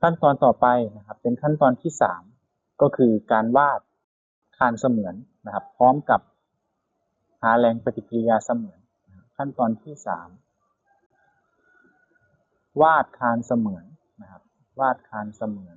ขั้นตอนต่อไปนะครับ เป็นขั้นตอนที่สามก็คือการวาดคานเสมือนนะครับ พร้อมกับหาแรงปฏิกิริยาเสมือน ขั้นตอนที่สามวาดคานเสมือนนะครับ วาดคานเสมือน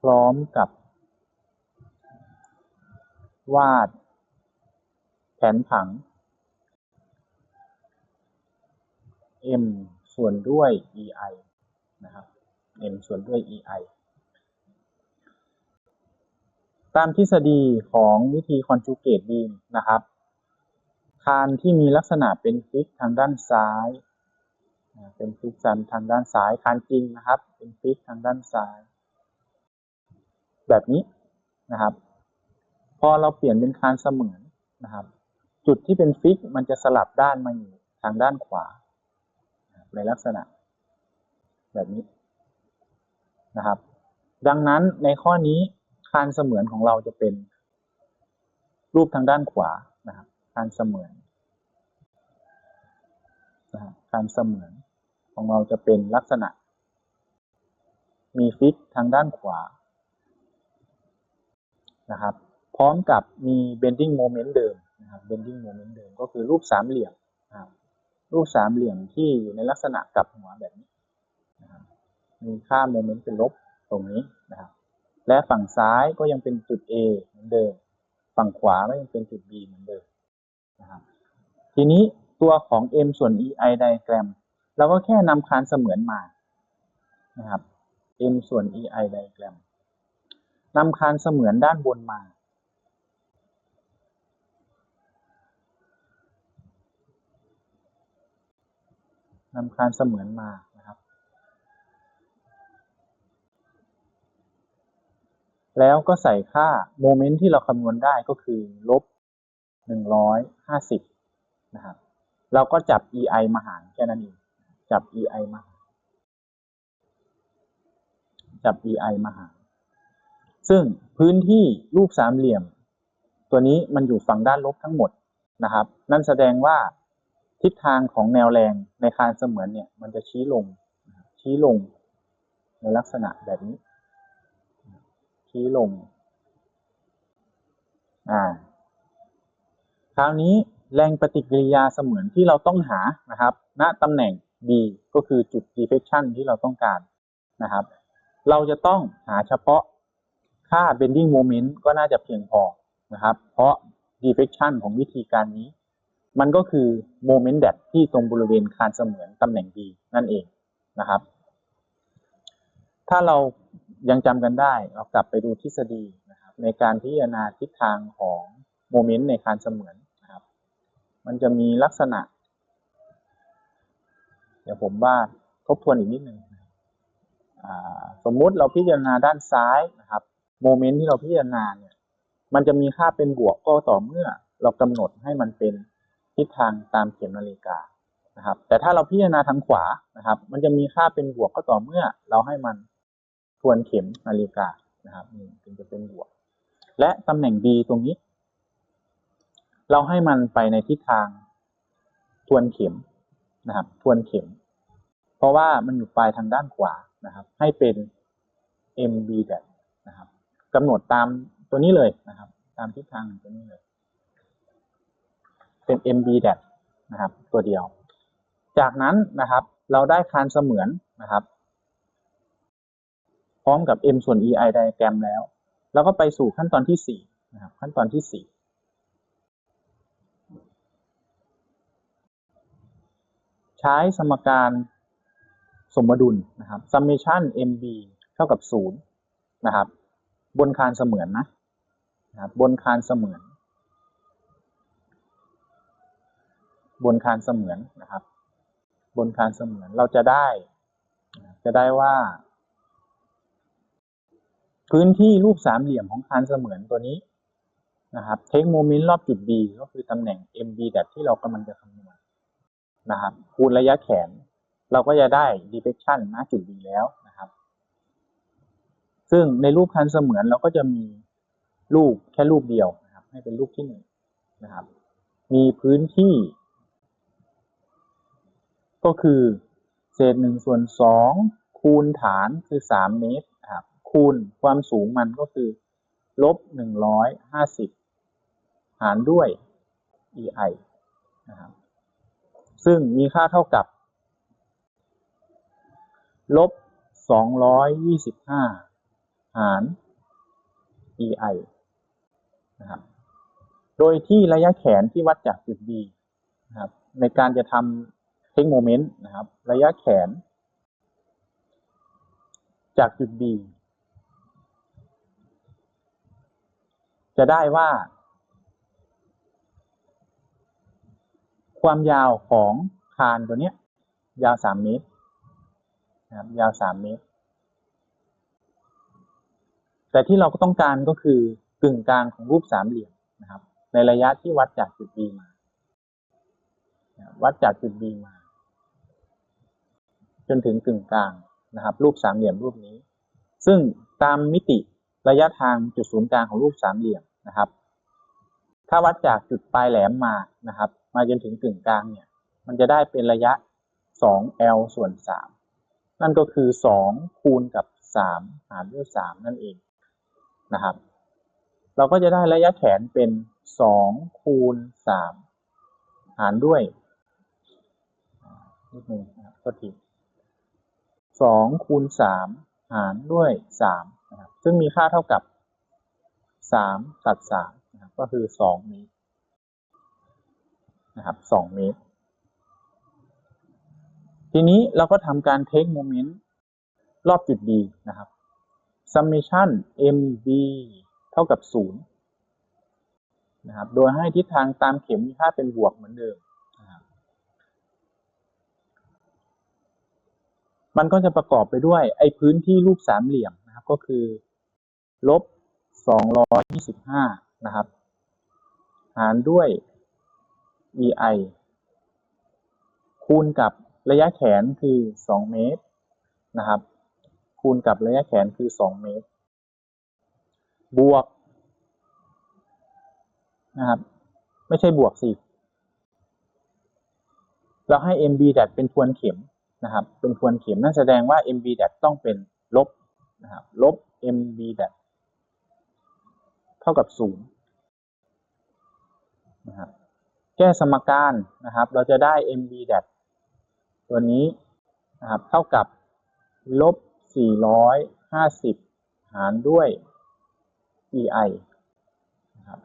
พร้อมกับ วาดแผนผัง m ส่วนด้วย ei นะครับ m ส่วนด้วย ei ตามทฤษฎีของวิธี conjugate beam นะครับ คานที่มีลักษณะเป็นฟิกทางด้านซ้าย เป็นฟิกซันทางด้านซ้ายคานจริงนะครับ เป็นฟิกทางด้านซ้าย แบบนี้นะครับ พอเราเปลี่ยนเป็นคานเสมือนนะครับ จุดที่เป็นฟิกมันจะสลับด้านมาอยู่ทางด้านขวา ในลักษณะ แบบนี้นะครับ ดังนั้นในข้อนี้คานเสมือนของเราจะเป็นรูปทางด้านขวานะครับคานเสมือนนะครับคานเสมือนของเราจะเป็นลักษณะ มีฟิกทางด้านขวานะครับ พร้อมกับมี bending moment เดิมนะครับ bending moment เดิมก็คือรูปสามเหลี่ยม รูปสามเหลี่ยมที่อยู่ในลักษณะกลับหัวแบบนี้นะครับมีค่าโมเมนต์เป็นลบตรงนี้นะครับ และฝั่งซ้ายก็ยังเป็นจุด A เหมือนเดิม ฝั่งขวาก็ยังเป็นจุด B เหมือนเดิมนะครับ ทีนี้ตัวของ m ส่วน ei diagram เราก็แค่นำคานเสมือนมานะครับ m ส่วน ei diagram นำคานเสมือนด้านบนมา นำคานเสมือนมานะครับ แล้วก็ใส่ค่าโมเมนต์ที่เราคำนวณได้ก็คือลบหนึ่งร้อยห้าสิบนะครับ เราก็จับ ei มาหารแค่นั้นเองจับ ei มาหารจับ ei มาหารซึ่งพื้นที่รูปสามเหลี่ยม ตัวนี้มันอยู่ฝั่งด้านลบทั้งหมดนะครับ นั่นแสดงว่า ทิศทางของแนวแรงในคานเสมือนเนี่ยมันจะชี้ลงชี้ลงในลักษณะแบบนี้ ชี้ลงอ่าคราวนี้แรงปฏิกิริยาเสมือนที่เราต้องหานะครับ ณตำแหน่ง B ก็คือจุด deflection ที่เราต้องการนะครับ เราจะต้องหาเฉพาะค่า bending moment ก็น่าจะเพียงพอนะครับ เพราะ deflection ของวิธีการนี้ มันก็คือโมเมนต์แดดที่ตรงบริเวณคานเสมือนตำแหน่ง B นั่นเองนะครับ ถ้าเรายังจำกันได้เรากลับไปดูทฤษฎีนะครับในการพิจารณาทิศทางของโมเมนต์ในคานเสมือนนะครับ มันจะมีลักษณะ เดี๋ยวผมว่าทบทวนอีกนิดนึงสมมุติเราพิจารณาด้านซ้ายนะครับโมเมนต์ที่เราพิจารณาเนี่ยมันจะมีค่าเป็นบวกก็ต่อเมื่อเรากำหนดให้มันเป็น ทิศทางตามเข็มนาฬิกานะครับ แต่ถ้าเราพิจารณาทางขวานะครับ มันจะมีค่าเป็นบวกก็ต่อเมื่อ เราให้มันทวนเข็มนาฬิกานะครับนี่ถึงจะเป็นบวก และตำแหน่ง B ตรงนี้ เราให้มันไปในทิศทางทวนเข็มนะครับ ทวนเข็ม เพราะว่ามันอยู่ปลายทางด้านขวานะครับ ให้เป็น MB แบบนะครับกำหนดตามตัวนี้เลยนะครับ ตามทิศทางตัวนี้เลย เป็น MB แดนะครับ ตัวเดียว จากนั้นนะครับ เราได้คานเสมือนนะครับ พร้อมกับ M ส่วน EI ไดอะแกรมแล้ว เราก็ไปสู่ขั้นตอนที่ 4 นะครับ ขั้นตอนที่4ใช้สมการสมดุลนะครับ summation MB เท่ากับ 0 นะครับ บนคานเสมือนนะนะครับบนคานเสมือน บนคานเสมือนนะครับ บนคานเสมือนเราจะได้ จะได้ว่า พื้นที่รูปสามเหลี่ยมของคานเสมือนตัวนี้นะครับเทคโมเมนต์รอบจุด B ก็คือตำแหน่ง MB แบบที่เรากำลังจะคำนวณนะครับคูณระยะแขน เราก็จะได้ deflection ณจุด B แล้วนะครับ ซึ่งในรูปคานเสมือนเราก็จะมีรูปแค่รูปเดียวนะครับ ให้เป็นรูปที่หนึ่งนะครับ มีพื้นที่ ก็คือ เศษหนึ่งส่วนสองคูณฐานคือสามเมตรครับคูณความสูงมันก็คือลบหนึ่งร้อยห้าสิบหารด้วย ei นะครับซึ่งมีค่าเท่ากับ ลบสองร้อยยี่สิบห้าหาร ei นะครับโดยที่ระยะแขนที่วัดจากจุด B นะครับในการจะทำ เทคโมเมนต์นะครับ ระยะแขน จากจุด B จะได้ว่า ความยาวของคานตัวเนี้ยยาวสามเมตรนะครับยาวสามเมตร แต่ที่เราก็ต้องการก็คือกึ่งกลางของรูปสามเหลี่ยมนะครับ ในระยะที่วัดจากจุด B มา วัดจากจุด B มา นถึงกึ่งกลางนะครับ รูปสามเหลี่ยมรูปนี้ ซึ่งตามมิติระยะทางจุดศูนย์กลางของรูปสามเหลี่ยมนะครับ ถ้าวัดจากจุดปลายแหลมมานะครับ มาจนถึงกึ่งกลางเนี่ย มันจะได้เป็นระยะ 2l ส่วน 3 นั่นก็คือ 2 คูณกับ 3 หารด้วย 3 นั่นเองนะครับ เราก็จะได้ระยะแขนเป็น 2 คูณ 3 หารด้วยนิดนึงนะครับก็ที 2คูณ3หารด้วย3นะครับซึ่งมีค่าเท่ากับ3ตัด3นะครับก็คือ2เมตรนะครับ2เมตร ทีนี้เราก็ทำการ take moment รอบจุด B นะครับ summation mb เท่ากับ 0 นะครับ โดยให้ทิศทางตามเข็มมีค่าเป็นบวกเหมือนเดิมนะครับ มันก็จะประกอบไปด้วยไอ้พื้นที่รูปสามเหลี่ยมนะครับ ก็คือลบ225นะครับ หารด้วย ei คูณกับระยะแขนคือ2เมตรนะครับ คูณกับระยะแขนคือ2เมตร บวกนะครับ ไม่ใช่บวกสิเราให้ mb ดัดเป็นทวนเข็ม นะครับเป็นทวนเข็มนั่นแสดงว่า mb ดัดต้องเป็นลบนะครับลบ mb ดัดเท่ากับ0นะครับแก้สมการนะครับ เราจะได้ mb ดัดตัวนี้นะครับเท่ากับลบ450 หารด้วย ei นะครับ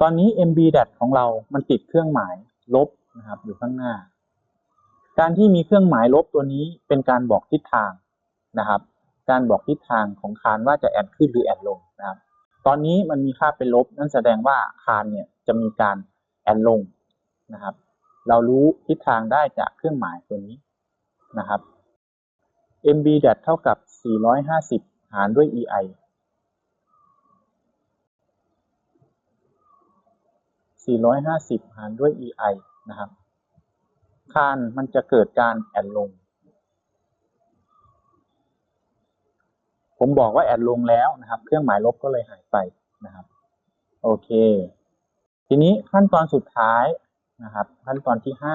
ตอนนี้ mb dat ของเรา มันติดเครื่องหมายลบนะครับอยู่ข้างหน้า การที่มีเครื่องหมายลบตัวนี้เป็นการบอกทิศทางนะครับ การบอกทิศทางของคานว่าจะแอนขึ้นหรือแอนลงนะครับ ตอนนี้มันมีค่าเป็นลบ นั่นแสดงว่าคานเนี่ยจะมีการแอนลงนะครับ เรารู้ทิศทางได้จากเครื่องหมายตัวนี้นะครับ mb dat เท่ากับ 450 หารด้วย ei 450 หารด้วย ei นะครับคานมันจะเกิดการแอนลง ผมบอกว่าแอนลงแล้วนะครับ เครื่องหมายลบก็เลยหายไปนะครับ โอเค ทีนี้ขั้นตอนสุดท้ายนะครับ ขั้นตอนที่ 5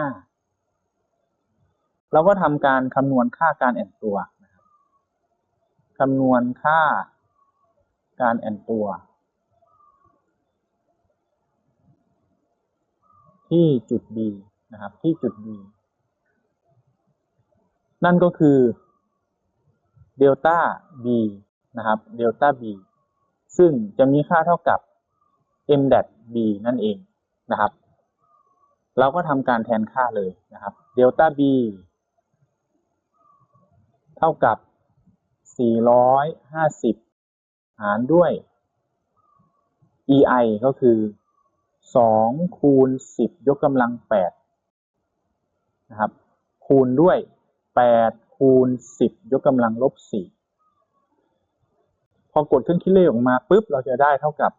เราก็ทำการคำนวณค่าการแอนตัวนะครับคำนวณค่าการแอนตัว ที่จุด B นะครับ ที่จุด B นั่นก็คือเดลต้า B นะครับเดลต้า B ซึ่งจะมีค่าเท่ากับ m dat B นั่นเองนะครับ เราก็ทำการแทนค่าเลยนะครับเดลต้า B เท่ากับ 450 หารด้วย ei ก็คือ 2คูณ10ยกกำลัง8นะครับ คูณด้วย8คูณ10ยกกำลังลบ4พอกดเครื่องคิดเลขออกมาปุ๊บเราจะได้เท่ากับ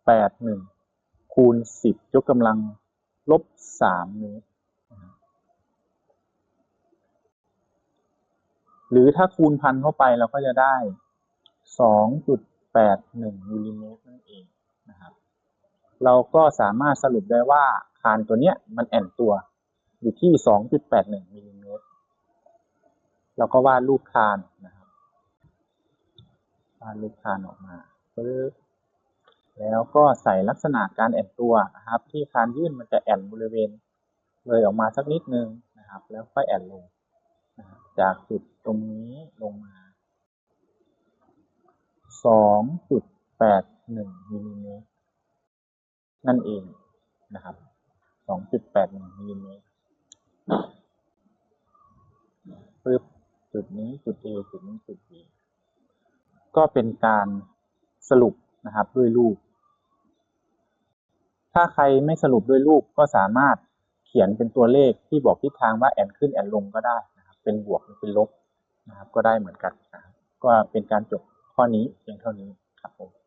2.81คูณ10ยกกำลังลบ3เมตรหรือถ้าคูณพันเข้าไปเราก็จะได้2.81มิลลิเมตรนั่นเองนะครับ เราก็สามารถสรุปได้ว่าคานตัวเนี้ยมันแอนตัว อยู่ที่ 2.81มิลลิเมตรเราก็วาดรูปคานนะครับวาดรูปคานออกมาปึ๊บแล้วก็ใส่ลักษณะการแอนตัวนะครับ ที่คานยื่นมันจะแอนบริเวณ เลยออกมาสักนิดนึงนะครับ แล้วค่อยแอนลงนะจากจุดตรงนี้ลงมา 2.81มิลลิเมตร นั่นเองนะครับ 2.81มิลลิเมตรปึ๊บจุดนี้จุด A จุดนี้จุด B ก็เป็นการสรุปนะครับด้วยรูป ถ้าใครไม่สรุปด้วยรูปก็สามารถเขียนเป็นตัวเลขที่บอกทิศทางว่าแอนขึ้นแอนลงก็ได้นะครับเป็นบวกหรือเป็นลบนะครับ ก็ได้เหมือนกันนะครับก็เป็นการจบข้อนี้เพียงเท่านี้ครับผม